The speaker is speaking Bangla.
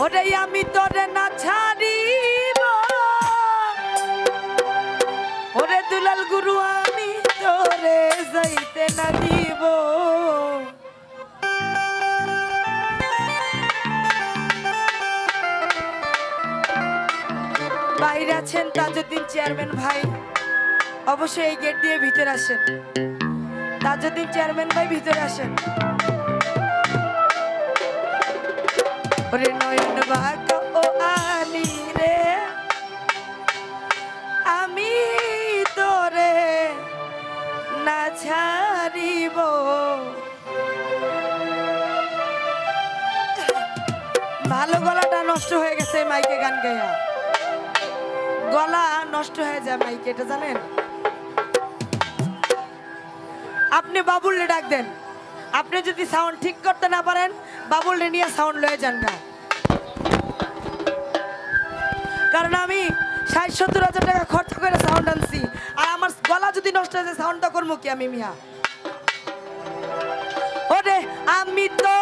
ওরে আমি তোরে না ছাড়িব। ওরে দুলাল গুরু, আমি তোরে যাইতে না দিব। বাইরে আছেন তাজউদ্দিন চেয়ারম্যান ভাই, অবশ্যই এই গেট দিয়ে ভিতরে আসেন। তাজউদ্দিন চেয়ারম্যান ভাই, ভিতরে আসেন। ওরে নয়ন ভাগ ও আনি রে। আমি তোরে না ছাড়িব। ভালো গলাটা নষ্ট হয়ে গেছে মাইকে গান গাইয়া। গলা নষ্ট হয়ে যায় মাইকে, এটা জানেন? আপনি বাবুলরে ডাক দেন। আপনি যদি সাউন্ড ঠিক করতে না পারেন, বাবুল নিয়ে সাউন্ড লয়ে যান না কারণ আমি ষাট, সত্তর হাজার টাকা খরচ করে সাউন্ড আনছি। আর আমার গলা যদি নষ্ট হয়ে যায় সাউন্ডটা করব কি আমি, মিয়া? ওরে, আমি তো